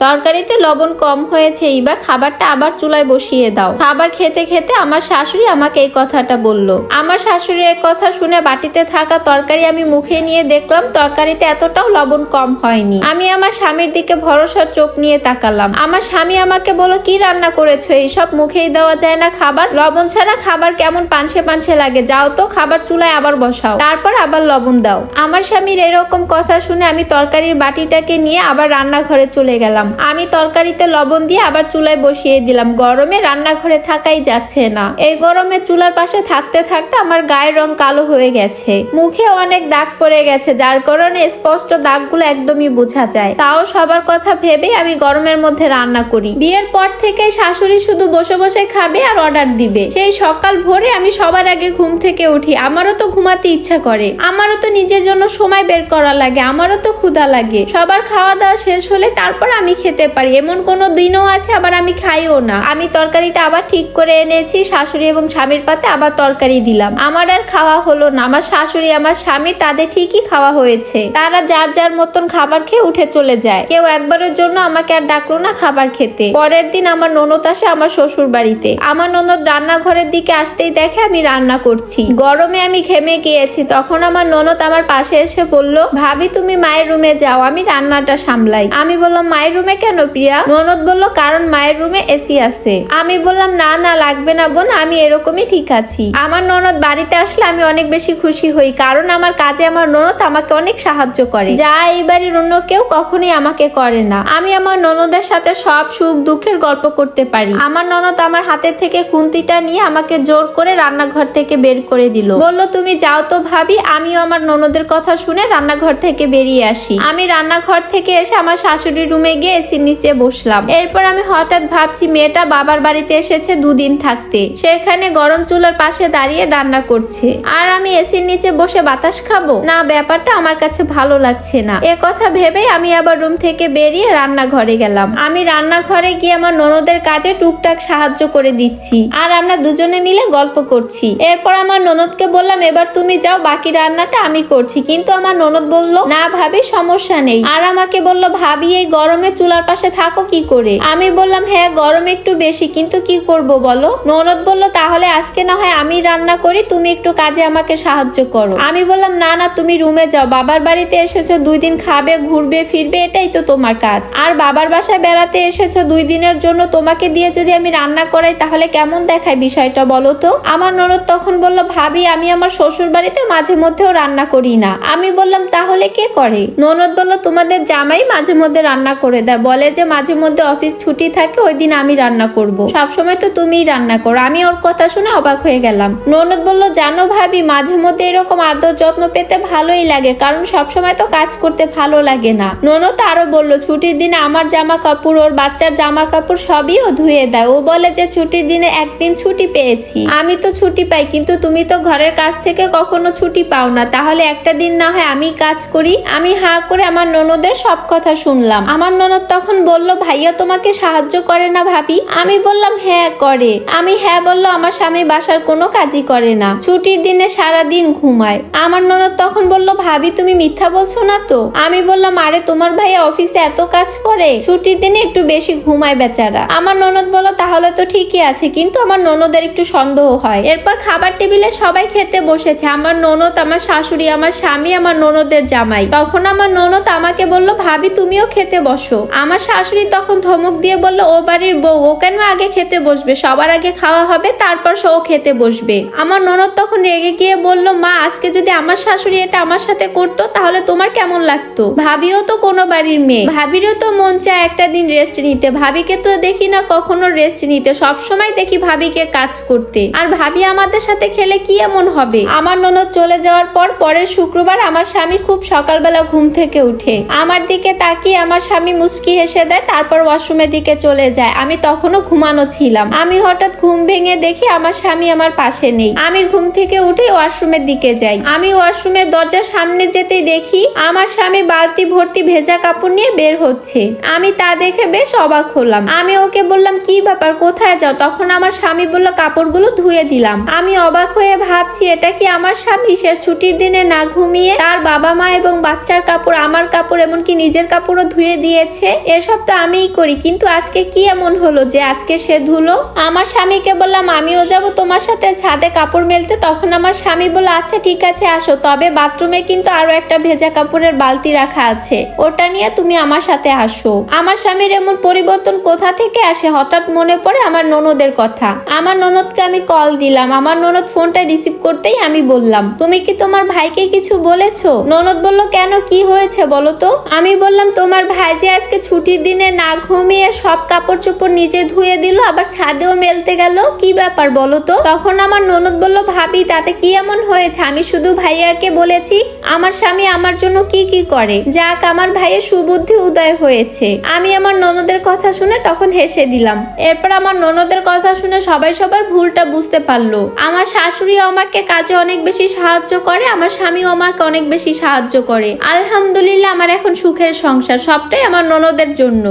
তরকারিতে লবণ কম হয়েছে এইবার খাবারটা আবার চুলায় বসিয়ে দাও। খাবার খেতে খেতে আমার শাশুড়ি আমাকে এই কথাটা বলল। আমার শাশুড়ির এই কথা শুনে বাটিতে থাকা তরকারি আমি মুখে নিয়ে দেখলাম তরকারিতে এতটাও লবণ কম হয়নি। আমি আমার স্বামীর দিকে ভরসার চোখ নিয়ে তাকালাম। আমার স্বামী আমাকে বলো কি রান্না করেছ? এইসব মুখেই দেওয়া যায় না খাবার। লবণ ছাড়া খাবার কেমন পানসে পানসে লাগে। যাও তো, খাবার চুলায় আবার বসাও। তারপর আবার লবণ দাও। আমার স্বামীর এরকম কথা শুনে আমি তরকারির বাটিটাকে নিয়ে আবার রান্নাঘরে চলে গেলাম। আমি তরকারিতে লবণ দিয়ে আবার চুলায় বসিয়ে দিলাম। গরমে রান্নাঘরে থাকাই যাচ্ছে না। এই গরমে চুলার পাশে থাকতে থাকতে আমার গায়ের রং কালো হয়ে গেছে। মুখে অনেক দাগ পড়ে গেছে, যার কারণে স্পষ্ট দাগগুলো একদমই বোঝা যায়। তাও সবার কথা ভেবে আমি গরমের মধ্যে রান্না করি। বিয়ের পর থেকে শাশুড়ি শুধু বসে বসে খাবে আর অর্ডার দিবে। সেই সকাল ভোরে আমি সবার আগে ঘুম থেকে উঠি। আমারও তো ঘুমাতে ইচ্ছা করে। আমারও তো নিজের জন্য সময় বের করা লাগে। আমারও তো ক্ষুধা লাগে। সবার খাওয়া দাওয়া শেষ হলে তারপর আমি খেতে পারি। এমন কোনো দিনও আছে, আবার আমি খাইও না। আমি তরকারিটা আবার ঠিক করে এনেছি, শাশুড়ি এবং স্বামীর পাতে আবার তরকারি দিলাম। আমার আর খাওয়া হলো না। আমার শাশুড়ি, আমার স্বামীর তাদের ঠিকই খাওয়া হয়েছে। তারা যার যার মতন খাবার খেয়ে উঠে চলে যায়। কেউ একবারের জন্য আমাকে আর ডাকলো না খাবার খেতে। পরের দিন আমার ননদ আসে আমার শ্বশুর বাড়িতে আমার ননদ রান্নাঘরের দিকে আসতেই দেখে আমি রান্না করছি। গরমে আমি ঘেমে গিয়েছি। তখন আমার ননদ আমার পাশে এসে বলল, ভাবি, তুমি মায়ের রুমে যাও। আমি রান্নাটা সামলাই। আমি বললাম, মায়ের রুমে কেন প্রিয়া? ননদ বলল, কারণ মায়ের রুমে এসি আছে। আমি বললাম, না না, লাগবে না বোন, আমি এরকমই ঠিক আছি। আমার ননদ বাড়িতে আসলে আমি অনেক বেশি খুশি হই, কারণ আমার কাজে আমার ননদ আমাকে অনেক সাহায্য করে। যা এই বাড়ির অন্য কেউ কখনোই আমাকে করে না। আমি আমার ননদের সাথে সব সুখ দুঃখের গল্প করতে পারি। আমার ননদ আমার হাতের থেকে খুন্তিটা নিয়ে আমাকে জোর করে রান্নাঘর থেকে বের করে দিল। বলল, তুমি যাও তো ভাবি, আমিও আমার ননদের কথা শুনে রান্নাঘর থেকে বেরিয়ে আসি। আমি রান্নাঘর থেকে এসে আমার শাশুড়ির রুমে গিয়ে এসির নিচে বসলাম। এরপর আমি হঠাৎ ভাবছি, মেয়েটা বাবার বাড়িতে এসেছে দুদিন থাকতে। সেখানে গরম চুলার পাশে দাঁড়িয়ে রান্না করছে। আর আমি এসির নিচে বসে বাতাস খাব? না, ব্যাপারটা আমার কাছে ভালো লাগছে না। এ কথা ভেবেই আমি আবার রুম থেকে বেরিয়ে রান্নাঘরে গেলাম। আমি রান্নাঘরে গিয়ে আমার ননদের কাজে টুকটাক সাহায্য করে দিচ্ছি। আর আমরা দুজনে মিলে গল্প করছি। এরপর আমার ননদকে বললাম, এবার তুমি যাও, বাকি রান্নাটা আমি করছি। কিন্তু আমার ননদ বলল, না ভাবি, সমস্যা নেই। আর আমাকে বলল, ভাবি, এই গরমে চুলার পাশে থাকো কি করে? আমি বললাম হ্যাঁ গরম একটু বেশি, কিন্তু কি করব বলো? ননদ বলল, তাহলে আজকে না হয় আমি রান্না করি, তুমি একটু কাজে আমাকে সাহায্য করো। আমি বললাম, না না, তুমি রুমে যাও, বাবার বাড়িতে এসেছ, দুই দিন খাবে, ঘুরবে, ফিরবে, এটাই তো তোমার কাজ। আর বাবার বাসায় বেড়াতে এসেছ, দুই দিনের জন্য তোমাকে দিয়ে যদি আমি রান্না করাই, তাহলে কেমন দেখায় বিষয়টা বলো তো? আমার ননদ তখন বলল, ভাবি, আমি আমার শ্বশুর বাড়িতে মাঝে মধ্যেও রান্না করি না। আমি বললাম, তাহলে কে করে? ননদ বলল, তোমাদের জামাই মাঝে মধ্যে রান্না করে দেয় বলে যে মাঝে মধ্যে অফিস ছুটি থাকে, ওই দিন আমি রান্না করব। সবসময় তো তুমিই রান্না করো। আমি ওর কথা শুনে অবাক হয়ে গেলাম। ননদ বলল, জানো ভাবি, মাঝে মধ্যে এরকম আদর যত্ন পেতে ভালোই লাগে, কারণ সবসময় তো কাজ করতে ভালো লাগে না। ননদ আরও বলল, ছুটির দিনে আমার জামা কাপড় ওর বাচ্চার জামা কাপড় সবই ও ধুয়ে দেয়। ও বলে যে, ছুটির দিনে একদিন ছুটি পেয়েছি। আমি তো ছুটি পাই, কিন্তু তুমি তো ঘরের কাজ থেকে কখনো ছুটি পাও না। তাহলে একটা দিন না হয় আমি কাজ করি? আমি হা করে আমার ননদের সব কথা শুনলাম। আমার ননদ তখন বলল, ভাইয়া, তোমাকে সাহায্য করে না ভাবি? আমি বললাম হ্যাঁ করে। আমি হ্যাঁ বলল, আমার স্বামী বাসার কোনো কাজই করে না। ছুটির দিনে সারা দিন ঘুমায়। আমার ননদ তখন বলল, ভাবি, তুমি মিথ্যা বলছো না তো? আমি বললাম, আরে, তোমার ভাইয়া অফিসে এত কাজ করে, ছুটির দিনে একটু বেশি ঘুমায় বেচারা। আমার ননদ বলল, তাহলে তো ঠিকই আছে, কিন্তু আমার ননদের একটু সন্দেহ হয়। এরপর খাবার টেবিলে সবাই খেতে বসেছে। আমার ননদ, আমার শাশুড়ি, আমার স্বামী, আমার ননদের জামাই। তখন আমার ননদ আমাকে বলল, ভাবি, তুমিও খেতে বসো। আমার শাশুড়ি তখন ধমক দিয়ে বলল, ও বাড়ির বউ, ও কেন আগে খেতে বসবে? সবার আগে খাওয়া হবে, তারপর সে খেতে বসবে। আমার ননদ তখন রেগে গিয়ে বলল, মা, আজকে যদি আমার শাশুড়ি এটা আমার সাথে করতো, তাহলে তোমার কেমন লাগতো? ভাবিও তো কোনো বাড়ির মেয়ে। ভাবিরও তো মন চায় একটা দিন রেস্ট নিতে। ভাবিকে তো দেখি না কখনো রেস্ট নিতে। সব সময় দেখি ভাবিকে কাজ করতে। আর ভাবি আমাদের সাথে খেলে কি এমন হবে? আমার ননদ চলে যাওয়ার পর পরের শুক্রবার আমার স্বামী খুব সকালবেলা ঘুম থেকে উঠে। আমার দিকে তাকিয়ে আমার স্বামী মুচকি হেসে দেয়, তারপর ওয়াশরুমের দিকে চলে যায়। আমি তখনও ঘুমানো ছিলাম। আমি হঠাৎ ঘুম ভেঙে দেখি আমার স্বামী আমার পাশে নেই। আমি ঘুম থেকে উঠে ওয়াশরুমের দিকে যাই। আমি ওয়াশরুমের দরজার সামনে যেতেই দেখি আমার স্বামী বালতি ভর্তি ভেজা কাপড় নিয়ে বের হচ্ছে। আমি তা দেখে বেশ অবাক হলাম। আমি ওকে বললাম, কি ব্যাপার? কোথায় যাও? তখন আমার স্বামী বলল, কাপড়গুলো ধুয়ে দিলাম। আমি অবাক হয়ে ভাবছি, এটা কি আমার স্বামী? সে ছুটির দিনে না ঘুমিয়ে তার বাবা মা এবং বাচ্চার কাপড়, আমার কাপড়, এমনকি নিজের কাপড়ও ধুয়ে দিয়েছে? এসব তো আমিই করি, কিন্তু আজকে কি এমন হলো যে আজকে সে ধুলো? আমার স্বামীকে বললাম, আমিও যাব তোমার সাথে ছাদে কাপড় মেলতে। তখন আমার স্বামী বলল আচ্ছা ঠিক আছে, আসো। তবে বাথরুমে কিন্তু আরও একটা ভেজা কাপড়ের বালতি রাখা আছে। ওটা নিয়ে তুমি আমার সাথে আসো। আমার স্বামীর এমন পরিবর্তন কোথা থেকে আসে? হঠাৎ মনে পড়ে আমার ননদের কথা। আমার ননদকে আমি কল দিলাম। আমার ননদ ফোনটা রিসিভ করতেই আমি বললাম, তুমি কি তোমার ভাইকে কিছু বলেছ? ননদ বলল, কেন? কি হয়েছে বলো তো? আমি বললাম, তোমার ভাই যে আজকে ছুটির দিনে না ঘুমিয়ে সব কাপড় চোপড় নিজে ধুয়ে দিল, আবার ছাদেও মেলতে গেল। কি ব্যাপার বলো তো? তখন আমার ননদ বলল, ভাবি, তাতে কি এমন হয়েছে? আমি শুধু ভাইয়াকে বলেছি, আমার স্বামী আমার জন্য কি কি করে? যাক, আমার ভাইয়ের সুবুদ্ধি উদয় হয়েছে। আমি আমার ননদের কথা শুনে তখন হেসে দিলাম। এরপর আমার ননদের কথা শুনে সবাই সবার ভুলটা বুঝতে পারল। আমার শাশুড়ি আমাকে কাজে অনেক বেশি সাহায্য করে, আমার স্বামীও আমাকে অনেক বেশি সাহায্য করে। আলহামদুলিল্লাহ, আমার এখন সুখের সংসার। সবটাই আমার ননদের জন্য।